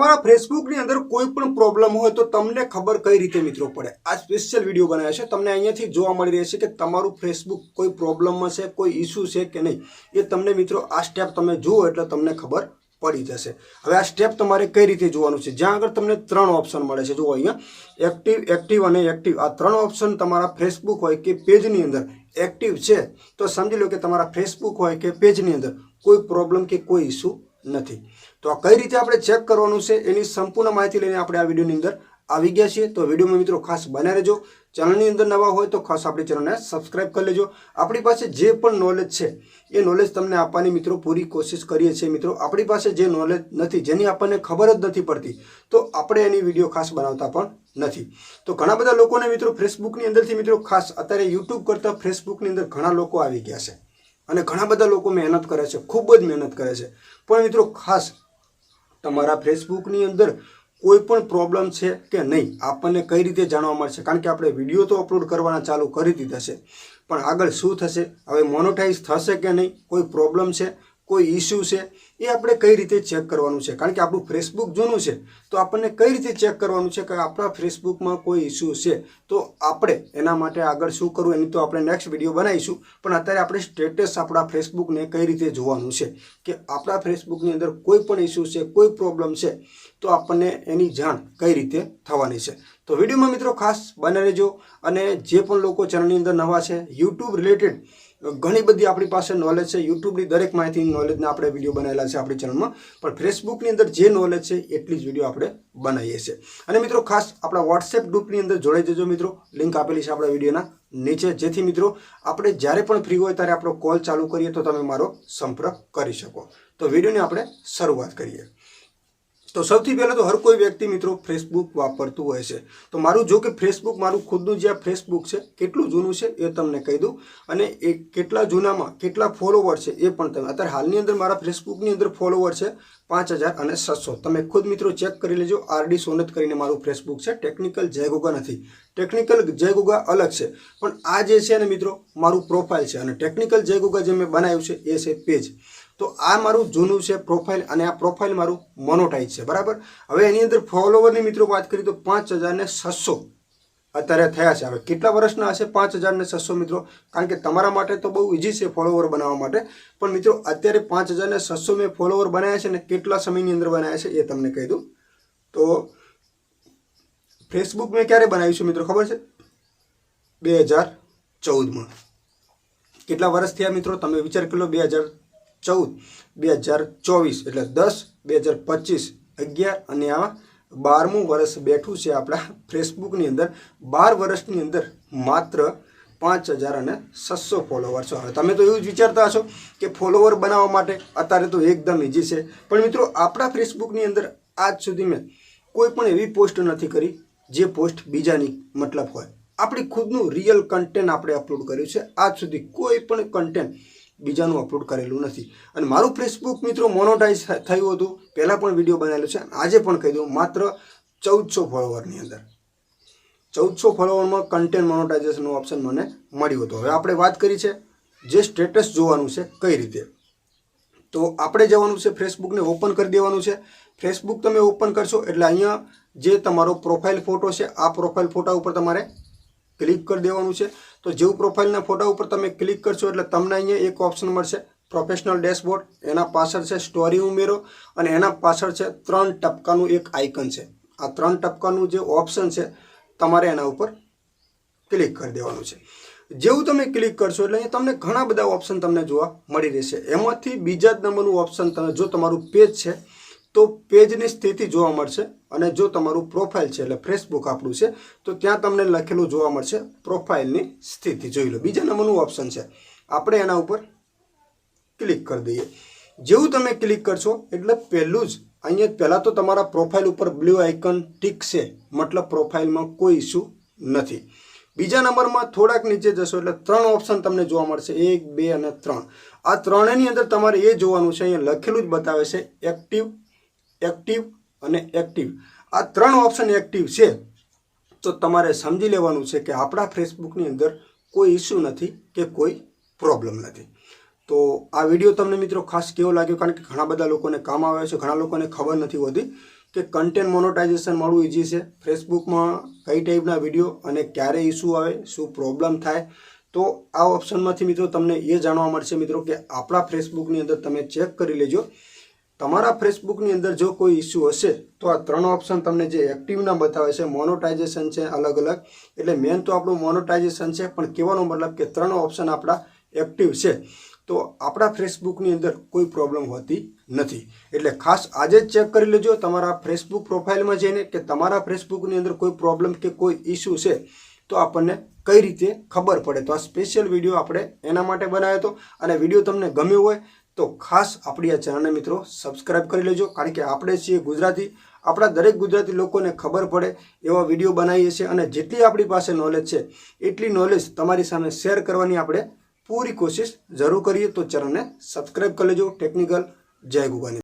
તમારા ફેસબુકની અંદર કોઈ પણ પ્રોબ્લેમ હોય તો તમને ખબર કઈ રીતે મિત્રો પડે? આ સ્પેશિયલ વીડિયો બનાવ્યો છે. તમને અહીંયાથી જોવા મળી રહેશે કે તમારું ફેસબુક કોઈ પ્રોબ્લેમમાં છે, કોઈ ઇસ્યુ છે કે નહીં? એ તમને મિત્રો આ સ્ટેપ તમે જુઓ એટલે તમને ખબર પડી જશે. હવે આ સ્ટેપ તમારે કઈ રીતે જોવાનું છે? જ્યાં આગળ તમને ત્રણ ઓપ્શન મળે છે. જુઓ અહીંયા. એક્ટિવ એક્ટિવ અને એક્ટિવ આ ત્રણ ઓપ્શન તમારા ફેસબુક હોય કે પેજની અંદર એક્ટિવ છે, તો સમજી લો કે તમારા ફેસબુક હોય કે પેજની અંદર કોઈ પ્રોબ્લેમ કે કોઈ ઇસ્યુ નથી. તો આ કઈ રીતે આપણે ચેક કરવાનું છે એની સંપૂર્ણ માહિતી લઈને આપણે આ વિડીયોની અંદર આવી ગયા છીએ. તો વિડીયોમાં મિત્રો ખાસ બન્યા રહેજો. ચેનલની અંદર નવા હોય તો ખાસ આપણી ચેનલને સબસ્ક્રાઇબ કરી લેજો. આપણી પાસે જે પણ નોલેજ છે, એ નોલેજ તમને આપવાની મિત્રો પૂરી કોશિશ કરીએ છીએ મિત્રો. આપણી પાસે જે નોલેજ નથી, જેની આપણને ખબર જ નથી પડતી, તો આપણે એની વીડિયો ખાસ બનાવતા પણ નથી. તો ઘણા બધા લોકોને મિત્રો ફેસબુકની અંદરથી મિત્રો ખાસ, અત્યારે યુટ્યુબ કરતાં ફેસબુકની અંદર ઘણા લોકો આવી ગયા છે. અને ઘણા બધા લોકો મહેનત કરે છે, ખૂબ જ મહેનત કરે છે. પણ મિત્રો, ખાસ તમારા ફેસબુકની અંદર કોઈ પણ પ્રોબ્લેમ છે કે નહીં, આપણને કઈ રીતે જાણવા મળશે? કારણ કે આપણે વીડિયો તો અપલોડ કરવાના ચાલુ કરી દીધા છે. પણ આગળ શું થશે? હવે મોનોટાઈઝ થશે કે નહીં? કોઈ પ્રોબ્લેમ છે? કોઈ ઇસ્યુ છે, એ આપણે કઈ રીતે ચેક કરવાનું છે? કારણ કે આપણું ફેસબુક જૂનું છે, તો આપણને કઈ રીતે ચેક કરવાનું છે કે આપણા ફેસબુકમાં કોઈ ઇસ્યુ છે? તો આપણે એના માટે આગળ શું કરવું, એની તો આપણે નેક્સ્ટ વીડિયો બનાવીશું. પણ અત્યારે આપણે સ્ટેટસ આપણા ફેસબુકને કઈ રીતે જોવાનું છે? કે આપણા ફેસબુકની અંદર કોઈ પણ ઇસ્યુ છે, કોઈ પ્રોબ્લેમ છે, તો આપણને એની જાણ કઈ રીતે થવાની છે? તો વિડીયોમાં મિત્રો ખાસ બને રહેજો અને જે પણ લોકો ચેનલની અંદર નવા છે યુટ્યુબ રિલેટેડ ઘણી બધી આપણી પાસે નોલેજ છે. યુટ્યુબની દરેક માહિતી નોલેજને આપણે વીડિયો બનાવેલા છે આપણી ચેનલમાં પણ ફેસબુકની અંદર જે નોલેજ છે, એટલી જ વીડિયો આપણે બનાવીએ છીએ. અને મિત્રો ખાસ આપણા વોટ્સએપ ગ્રુપની અંદર જોડાઈ જજો મિત્રો. લિંક આપેલી છે આપણા વિડીયોના નીચે. જેથી મિત્રો આપણે જ્યારે પણ ફ્રી હોય ત્યારે આપણો કોલ ચાલુ કરીએ તો તમે મારો સંપર્ક કરી શકો. તો વિડીયોની આપણે શરૂઆત કરીએ. તો સૌથી પહેલાં તો હર કોઈ વ્યક્તિ મિત્રો ફેસબુક વાપરતું હોય છે. તો મારું જો કે ફેસબુક મારું ખુદનું જે આ ફેસબુક છે, કેટલું જૂનું છે એ તમને કહી દઉં. અને એ કેટલા જૂનામાં કેટલા ફોલોવર છે એ પણ તમે, અત્યારે હાલની અંદર મારા ફેસબુકની અંદર ફોલોવર છે પાંચ હજાર અને સાતસો તમે ખુદ મિત્રો ચેક કરી લેજો, આરડી સોનત કરીને મારું ફેસબુક છે. ટેકનિકલ જય ગોગા નથી. ટેકનિકલ જય ગોગા અલગ છે. પણ આ જે છે ને મિત્રો, મારું પ્રોફાઇલ છે અને ટેકનિકલ જય ગોગા જે મેં બનાવ્યું છે એ છે પેજ તો આ મારું જૂનું છે પ્રોફાઇલ અને આ પ્રોફાઇલ મારું મોનોટાઈઝ છે, બરાબર? હવે એની અંદર ફોલોવરની મિત્રો વાત કરીએ તો પાંચ હજારને છસો અત્યારે થયા છે. હવે કેટલા વર્ષના હશે પાંચ હજારને છસો મિત્રો? કારણ કે તમારા માટે તો બહુ ઇઝી છે ફોલોવર બનાવવા માટે. પણ મિત્રો, અત્યારે પાંચ હજારને છસો મેં ફોલોવર બનાવ્યા છે ને કેટલા સમયની અંદર બનાવ્યા છે એ તમને કહી દઉં. તો ફેસબુક મેં ક્યારે બનાવ્યું છે મિત્રો, ખબર છે? બે હજાર ચૌદમાં. કેટલા વર્ષ થયા મિત્રો? તમે વિચાર કરી બે હજાર ચૌદ બે હજાર ચોવીસ એટલે દસ બે હજાર પચીસ, અગિયાર અને આ બારમું વર્ષ બેઠું છે આપણા ફેસબુકની અંદર. બાર વર્ષની અંદર માત્ર પાંચ હજાર અને છસો ફોલોવર છો. હવે તમે તો એવું જ વિચારતા હશો કે ફોલોવર બનાવવા માટે અત્યારે તો એકદમ ઇઝી છે. પણ મિત્રો, આપણા ફેસબુકની અંદર આજ સુધી મેં કોઈ પણ એવી પોસ્ટ નથી કરી જે પોસ્ટ બીજાની મતલબ હોય. આપણી ખુદનું રિયલ કન્ટેન્ટ આપણે અપલોડ કર્યું છે. આજ સુધી કોઈ પણ કન્ટેન્ટ બીજાનું અપલોડ કરેલું નથી. અને મારું ફેસબુક મિત્રો મોનોટાઈઝ થયું હતું. પહેલાં પણ વીડિયો બનાવેલો છે. આજે પણ કહી દઉં, માત્ર ચૌદસો ફોલોવરની અંદર. ચૌદસો ફોલોવરમાં કન્ટેન્ટ મોનોટાઇઝેશનનું ઓપ્શન મને મળ્યું હતું. હવે આપણે વાત કરી છે જે સ્ટેટસ જોવાનું છે, કઈ રીતે? તો આપણે જવાનું છે ફેસબુકને ઓપન કરી દેવાનું છે. ફેસબુક તમે ઓપન કરશો એટલે અહીંયા જે તમારો પ્રોફાઇલ ફોટો છે, આ પ્રોફાઇલ ફોટા ઉપર તમારે ક્લિક કરી દેવાનું છે. તો જેવું પ્રોફાઇલના ફોટા ઉપર તમે ક્લિક કરશો એટલે તમને અહીંયા એક ઓપ્શન મળશે. પ્રોફેશનલ ડેશબોર્ડ એના પાછળ છે સ્ટોરી ઉમેરો અને એના પાછળ છે ત્રણ ટપકાનું એક આઇકન છે. આ ત્રણ ટપકાનું જે ઓપ્શન છે, તમારે એના ઉપર ક્લિક કરી દેવાનું છે. જેવું તમે ક્લિક કરશો એટલે અહીંયા તમને ઘણા બધા ઓપ્શન તમને જોવા મળી રહેશે. એમાંથી બીજા જ નંબરનું ઓપ્શન તમે જો તમારું પેજ છે તો પેજની સ્થિતિ જોવા મળશે અને જો તમારું પ્રોફાઇલ છે એટલે ફેસબુક આપણું છે, તો ત્યાં તમને લખેલું જોવા મળશે પ્રોફાઇલની સ્થિતિ. જોઈ લો, બીજા નંબરનું ઓપ્શન છે. આપણે એના ઉપર ક્લિક કરી દઈએ. જેવું તમે ક્લિક કરશો, એટલે પહેલું જ, અહીંયા પહેલાં તો તમારા પ્રોફાઇલ ઉપર બ્લુ આઇકન ટીક છે, મતલબ પ્રોફાઇલમાં કોઈ ઇસ્યુ નથી. બીજા નંબરમાં થોડાક નીચે જશો, એટલે ત્રણ ઓપ્શન તમને જોવા મળશે. એક, બે અને ત્રણ. આ ત્રણેયની અંદર તમારે એ જોવાનું છે, અહીંયા લખેલું જ બતાવે છે એક્ટિવ એક્ટિવ અને એક્ટિવ આ ત્રણ ઓપ્શન એક્ટિવ છે. તો તમારે સમજી લેવાનું છે કે આપણા ફેસબુકની અંદર કોઈ ઇસ્યુ નથી કે કોઈ પ્રોબ્લેમ નથી. તો આ વીડિયો તમને મિત્રો ખાસ કેવો લાગ્યો? કારણ કે ઘણા બધા લોકોને કામ આવે છે, ઘણા લોકોને ખબર નથી હોતી કે કન્ટેન્ટ મોનોટાઇઝેશન મળવું ઇઝી છે. ફેસબુકમાં કઈ ટાઈપના વીડિયો અને ક્યારે ઇસ્યુ આવે, શું પ્રોબ્લેમ થાય? તો આ ઓપ્શનમાંથી મિત્રો તમને એ જાણવા મળશે મિત્રો કે આપણા ફેસબુકની અંદર તમે ચેક કરી લેજો તમારા ફેસબુકની અંદર જો કોઈ ઇસ્યુ હશે, તો આ ત્રણ ઓપ્શન તમને જે એક્ટિવના બતાવે છે મોનોટાઇઝેશન છે, અલગ અલગ. એટલે મેન તો આપણું મોનોટાઇઝેશન છે, પણ કહેવાનો મતલબ કે ત્રણ ઓપ્શન આપણા એક્ટિવ છે. તો આપણા ફેસબુકની અંદર કોઈ પ્રોબ્લેમ હોતી નથી. એટલે ખાસ આજે જ ચેક કરી લેજો, તમારા ફેસબુક પ્રોફાઇલમાં જઈને કે તમારા ફેસબુકની અંદર કોઈ પ્રોબ્લેમ કે કોઈ ઇસ્યુ છે, તો આપણને કઈ રીતે ખબર પડે. તો આ સ્પેશિયલ વીડિયો આપણે એના માટે બનાવ્યો હતો. અને વીડિયો તમને ગમ્યો હોય તો ખાસ આપણી આ ચેનલને મિત્રો સબસ્ક્રાઇબ કરી લેજો, કારણ કે આપણે છીએ ગુજરાતી, આપણા દરેક ગુજરાતી લોકોને ખબર પડે એવા વીડિયો બનાવીએ છીએ અને જેટલી આપણી પાસે નોલેજ છે, એટલી નોલેજ તમારી સામે શેર કરવાની આપણે પૂરી કોશિશ જરૂર કરીએ. તો ચેનલને સબસ્ક્રાઇબ કરી લેજો ટેકનિકલ જય ગુગાની